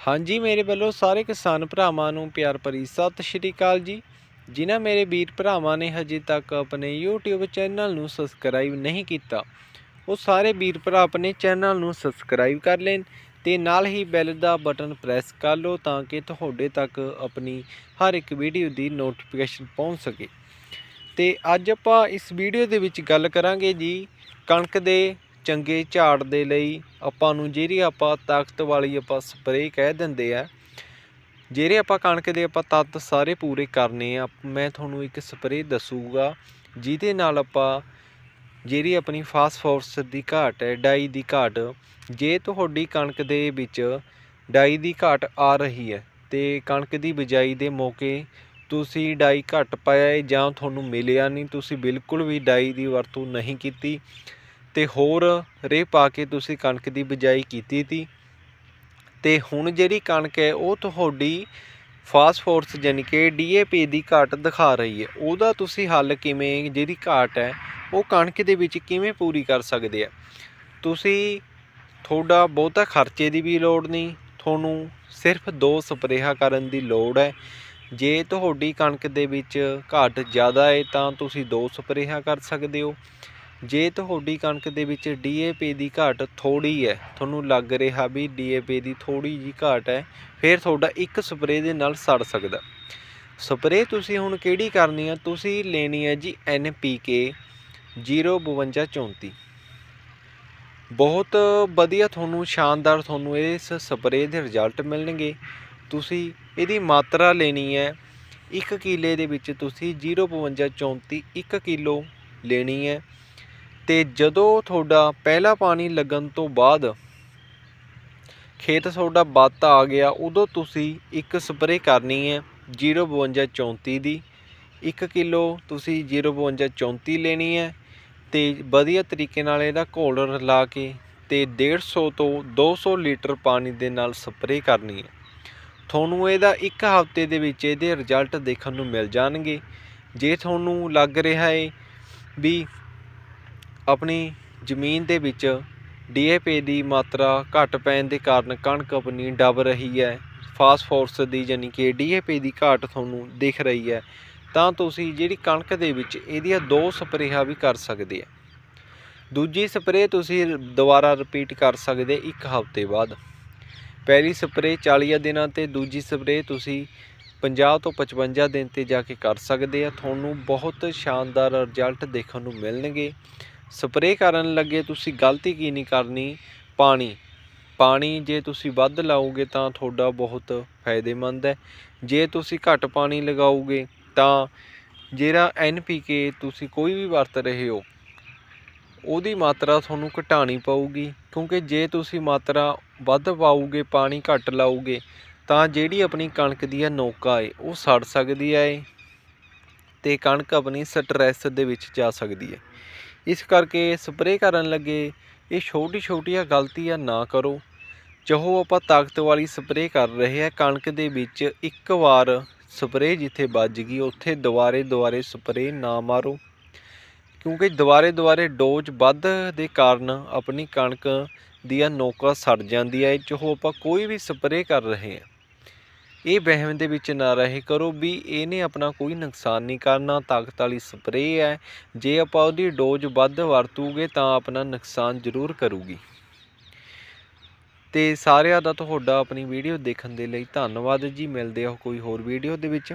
ਹਾਂਜੀ, ਮੇਰੇ ਵੱਲੋਂ ਸਾਰੇ ਕਿਸਾਨ ਭਰਾਵਾਂ ਨੂੰ ਪਿਆਰ ਭਰੀ ਸਤਿ ਸ਼੍ਰੀ ਅਕਾਲ ਜੀ। ਜਿਨ੍ਹਾਂ ਮੇਰੇ ਵੀਰ ਭਰਾਵਾਂ ਨੇ ਹਜੇ ਤੱਕ ਆਪਣੇ YouTube ਚੈਨਲ ਨੂੰ ਸਬਸਕ੍ਰਾਈਬ ਨਹੀਂ ਕੀਤਾ, ਉਹ ਸਾਰੇ ਵੀਰ ਭਰਾ ਆਪਣੇ ਚੈਨਲ ਨੂੰ ਸਬਸਕ੍ਰਾਈਬ ਕਰ ਲੈਣ ਤੇ ਨਾਲ ਹੀ ਬੈਲ ਦਾ ਬਟਨ ਪ੍ਰੈਸ ਕਰ ਲਓ ਤਾਂ ਕਿ ਤੁਹਾਡੇ ਤੱਕ ਆਪਣੀ ਹਰ ਇੱਕ ਵੀਡੀਓ ਦੀ ਨੋਟੀਫਿਕੇਸ਼ਨ ਪਹੁੰਚ ਸਕੇ। ਤੇ ਅੱਜ ਆਪਾਂ ਇਸ ਵੀਡੀਓ ਦੇ ਵਿੱਚ ਗੱਲ ਕਰਾਂਗੇ ਜੀ ਕਣਕ ਦੇ ਚੰਗੇ ਝਾੜ ਦੇ ਲਈ ਆਪਾਂ ਨੂੰ ਜਿਹੜੀ ਆਪਾਂ ਤਾਕਤ ਵਾਲੀ ਆਪਾਂ ਸਪਰੇਅ ਕਹਿ ਦਿੰਦੇ ਆ, ਜਿਹੜੇ ਆਪਾਂ ਕਣਕ ਦੇ ਆਪਾਂ ਤੱਤ ਸਾਰੇ ਪੂਰੇ ਕਰਨੇ ਆ, ਮੈਂ ਤੁਹਾਨੂੰ ਇੱਕ ਸਪਰੇਅ ਦੱਸੂਗਾ, ਜਿਹਦੇ ਨਾਲ ਆਪਾਂ ਜਿਹੜੀ ਆਪਣੀ ਫਾਸਫੋਰਸ ਦੀ ਘਾਟ ਹੈ, ਡਾਈ ਦੀ ਘਾਟ, ਜੇ ਤੁਹਾਡੀ ਕਣਕ ਦੇ ਵਿੱਚ ਡਾਈ ਦੀ ਘਾਟ ਆ ਰਹੀ ਹੈ, ਤੇ ਕਣਕ ਦੀ ਬਿਜਾਈ ਦੇ ਮੌਕੇ ਤੁਸੀਂ ਡਾਈ ਘੱਟ ਪਾਇਆ ਹੈ ਜਾਂ ਤੁਹਾਨੂੰ ਮਿਲਿਆ ਨਹੀਂ, ਤੁਸੀਂ ਬਿਲਕੁਲ ਵੀ ਡਾਈ ਦੀ ਵਰਤੋਂ ਨਹੀਂ ਕੀਤੀ ਤੇ ਹੋਰ ਰੇਹ ਪਾ ਕੇ ਤੁਸੀਂ ਕਣਕ ਦੀ ਬਿਜਾਈ ਕੀਤੀ ਤੀ। ਤੇ ਹੁਣ ਜਿਹੜੀ ਕਣਕ ਹੈ, ਉਹ ਤੁਹਾਡੀ ਫਾਸਫੋਰਸ ਯਾਨੀ ਕਿ ਡੀਏਪੀ ਦੀ ਘਾਟ ਦਿਖਾ ਰਹੀ ਹੈ। ਉਹਦਾ ਤੁਸੀਂ ਹੱਲ ਕਿਵੇਂ, ਜਿਹੜੀ ਘਾਟ ਹੈ, ਉਹ ਕਣਕ ਦੇ ਵਿੱਚ ਕਿਵੇਂ ਪੂਰੀ ਕਰ ਸਕਦੇ ਆ? ਤੁਸੀਂ ਤੁਹਾਡਾ ਬਹੁਤਾ ਖਰਚੇ ਦੀ ਵੀ ਲੋੜ ਨਹੀਂ, ਤੁਹਾਨੂੰ ਸਿਰਫ ਦੋ ਸਪਰੇਹਾਂ ਕਰਨ ਦੀ ਲੋੜ ਹੈ। ਜੇ ਤੁਹਾਡੀ ਕਣਕ ਦੇ ਵਿੱਚ ਘਾਟ ਜ਼ਿਆਦਾ ਹੈ, ਤਾਂ ਤੁਸੀਂ ਦੋ ਸਪਰੇਹਾਂ ਕਰ ਸਕਦੇ ਹੋ। ਜੇ ਤੁਹਾਡੀ ਕਣਕ ਦੇ ਵਿੱਚ ਡੀਏਪੀ ਦੀ ਘਾਟ ਥੋੜੀ ਹੈ, ਤੁਹਾਨੂੰ ਲੱਗ ਰਿਹਾ ਵੀ ਡੀਏਪੀ ਦੀ ਥੋੜੀ ਜੀ ਘਾਟ ਹੈ, ਫਿਰ ਤੁਹਾਡਾ ਇੱਕ ਸਪਰੇਅ ਦੇ ਨਾਲ ਸੜ ਸਕਦਾ। ਸਪਰੇਅ ਤੁਸੀਂ ਹੁਣ ਕਿਹੜੀ ਕਰਨੀ ਹੈ ਤੁਸੀਂ ਲੈਣੀ ਹੈ ਜੀ ਐਨਪੀਕੇ 05234 ਬਹੁਤ ਵਧੀਆ ਤੁਹਾਨੂੰ, ਸ਼ਾਨਦਾਰ ਤੁਹਾਨੂੰ ਇਸ ਸਪਰੇਅ ਦੇ ਰਿਜ਼ਲਟ ਮਿਲਣਗੇ। ਤੁਸੀਂ ਇਹਦੀ ਮਾਤਰਾ ਲੈਣੀ ਹੈ 1 ਕਿਲੇ ਦੇ ਵਿੱਚ ਤੁਸੀਂ 05234 1 ਕਿਲੋ ਲੈਣੀ ਹੈ। ਤੇ ਜਦੋਂ ਤੁਹਾਡਾ ਪਹਿਲਾ ਪਾਣੀ ਲੱਗਣ ਤੋਂ ਬਾਅਦ ਖੇਤ ਤੁਹਾਡਾ ਬੱਤ ਆ ਗਿਆ, ਉਦੋਂ ਤੁਸੀਂ ਇੱਕ ਸਪਰੇਅ ਕਰਨੀ ਹੈ 05234 ਦੀ। 1 ਕਿਲੋ ਤੁਸੀਂ 05234 ਲੈਣੀ ਹੈ ਤੇ ਵਧੀਆ ਤਰੀਕੇ ਨਾਲ ਇਹਦਾ ਘੋਲਰ ਲਾ ਕੇ ਤੇ 150 ਤੋਂ 200 ਲੀਟਰ ਪਾਣੀ ਦੇ ਨਾਲ ਸਪਰੇਅ ਕਰਨੀ ਹੈ। ਤੁਹਾਨੂੰ ਇਹਦਾ ਇੱਕ ਹਫ਼ਤੇ ਦੇ ਵਿੱਚ ਇਹਦੇ ਰਿਜ਼ਲਟ ਦੇਖਣ ਨੂੰ ਮਿਲ ਜਾਣਗੇ। ਜੇ ਤੁਹਾਨੂੰ ਲੱਗ ਰਿਹਾ ਹੈ ਵੀ ਆਪਣੀ ਜ਼ਮੀਨ ਦੇ ਵਿੱਚ ਡੀਏਪੀ ਦੀ ਮਾਤਰਾ ਘੱਟ ਪੈਣ ਦੇ ਕਾਰਨ ਕਣਕ ਆਪਣੀ ਡੱਬ ਰਹੀ ਹੈ। ਫਾਸਫੋਰਸ ਦੀ ਯਾਨੀ ਕਿ ਡੀਏਪੀ ਦੀ ਘਾਟ ਤੁਹਾਨੂੰ ਦਿਖ ਰਹੀ ਹੈ। ਤਾਂ ਤੁਸੀਂ ਜਿਹੜੀ ਕਣਕ ਦੇ ਵਿੱਚ ਇਹਦੀਆਂ ਦੋ ਸਪਰੇਹਾਂ ਵੀ ਕਰ ਸਕਦੇ ਆ। ਦੂਜੀ ਸਪਰੇਅ ਤੁਸੀਂ ਦੁਬਾਰਾ ਰਿਪੀਟ ਕਰ ਸਕਦੇ ਇੱਕ ਹਫ਼ਤੇ ਬਾਅਦ। ਪਹਿਲੀ ਸਪਰੇਅ 40 ਦਿਨਾਂ ਤੇ, ਦੂਜੀ ਸਪਰੇਅ ਤੁਸੀਂ 50 ਤੋਂ 55 ਦਿਨ ਤੇ ਜਾ ਕੇ ਕਰ ਸਕਦੇ ਆ। ਤੁਹਾਨੂੰ ਬਹੁਤ ਸ਼ਾਨਦਾਰ ਰਿਜ਼ਲਟ ਦੇਖਣ ਨੂੰ ਮਿਲਣਗੇ। ਸਪਰੇਅ ਕਰਨ ਲੱਗੇ ਤੁਸੀਂ ਗਲਤੀ ਕੀ ਨਹੀਂ ਕਰਨੀ? ਪਾਣੀ। ਪਾਣੀ ਜੇ ਤੁਸੀਂ ਵੱਧ ਲਾਓਗੇ ਤਾਂ ਤੁਹਾਡਾ ਬਹੁਤ ਫਾਇਦੇਮੰਦ ਹੈ। ਜੇ ਤੁਸੀਂ ਘੱਟ ਪਾਣੀ ਲਗਾਓਗੇ ਤਾਂ ਜਿਹੜਾ ਐਨਪੀਕੇ ਤੁਸੀਂ ਕੋਈ ਵੀ ਵਰਤ ਰਹੇ ਹੋ, ਉਹਦੀ ਮਾਤਰਾ ਤੁਹਾਨੂੰ ਘਟਾਣੀ ਪਊਗੀ। ਕਿਉਂਕਿ ਜੇ ਤੁਸੀਂ ਮਾਤਰਾ ਵੱਧ ਪਾਓਗੇ, ਪਾਣੀ ਘੱਟ ਲਾਓਗੇ, ਤਾਂ ਜਿਹੜੀ ਆਪਣੀ ਕਣਕ ਦੀ ਆ ਨੋਕਾ ਏ, ਉਹ ਸੜ ਸਕਦੀ ਹੈ ਤੇ ਕਣਕ ਆਪਣੀ ਸਟ੍ਰੈਸ ਦੇ ਵਿੱਚ ਜਾ ਸਕਦੀ ਹੈ। ਇਸ ਕਰਕੇ ਸਪਰੇਅ ਕਰਨ ਲੱਗੇ, ਇਹ ਛੋਟੀ ਛੋਟੀਆਂ ਗਲਤੀਆਂ ਨਾ ਕਰੋ। ਚਾਹੋ ਆਪਾਂ ਤਾਕਤ ਵਾਲੀ ਸਪਰੇਅ ਕਰ ਰਹੇ ਹਾਂ, ਕਣਕ ਦੇ ਵਿੱਚ ਇੱਕ ਵਾਰ ਸਪਰੇਅ ਜਿੱਥੇ ਵੱਜ ਗਈ, ਉੱਥੇ ਦੁਬਾਰੇ ਦੁਬਾਰੇ ਸਪਰੇਅ ਨਾ ਮਾਰੋ। ਕਿਉਂਕਿ ਦੁਬਾਰੇ ਦੁਬਾਰੇ ਡੋਜ਼ ਵੱਧ ਦੇ ਕਾਰਨ ਆਪਣੀ ਕਣਕ ਦੀਆਂ ਨੋਕਾਂ ਸੜ ਜਾਂਦੀ ਹੈ। ਚਾਹੋ ਆਪਾਂ ਕੋਈ ਵੀ ਸਪਰੇਅ ਕਰ ਰਹੇ ਹਾਂ ਇਹ ਵਹਿਮ ਦੇ ਵਿੱਚ ਨਾ ਰਹੇ ਕਰੋ ਵੀ ਇਹਨੇ ਆਪਣਾ ਕੋਈ ਨੁਕਸਾਨ ਨਹੀਂ ਕਰਨਾ, ਤਾਕਤ ਵਾਲੀ ਸਪਰੇਅ ਹੈ। ਜੇ ਆਪਾਂ ਉਹਦੀ ਡੋਜ਼ ਵੱਧ ਵਰਤੂਗੇ ਤਾਂ ਆਪਣਾ ਨੁਕਸਾਨ ਜ਼ਰੂਰ ਕਰੂਗੀ। ਤੇ ਸਾਰਿਆਂ ਦਾ ਤੁਹਾਡਾ ਆਪਣੀ ਵੀਡੀਓ ਦੇਖਣ ਦੇ ਲਈ ਧੰਨਵਾਦ ਜੀ। ਮਿਲਦੇ ਆ ਕੋਈ ਹੋਰ ਵੀਡੀਓ ਦੇ ਵਿੱਚ।